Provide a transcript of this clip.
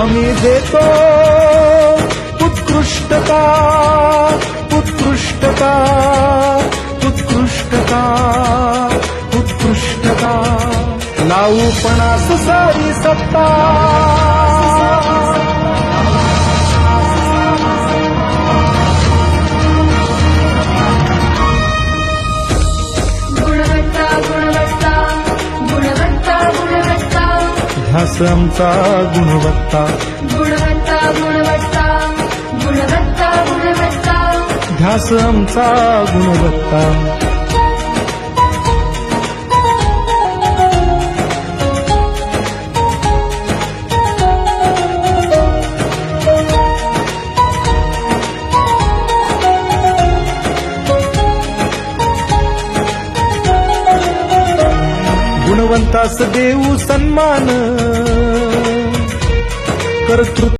आम्ही देतो उत्कृष्टता उत्कृष्टता उत्कृष्टता उत्कृष्टता. लावू पणास सारी सत्ता. आमचा गुणवत्ता. गुणवत्ता गुणवत्ता गुणवत्ता गुणवत्ता. ध्यास आमचा गुणवत्ता. गुणवंतास देऊ सन्मान. कर्तृत्व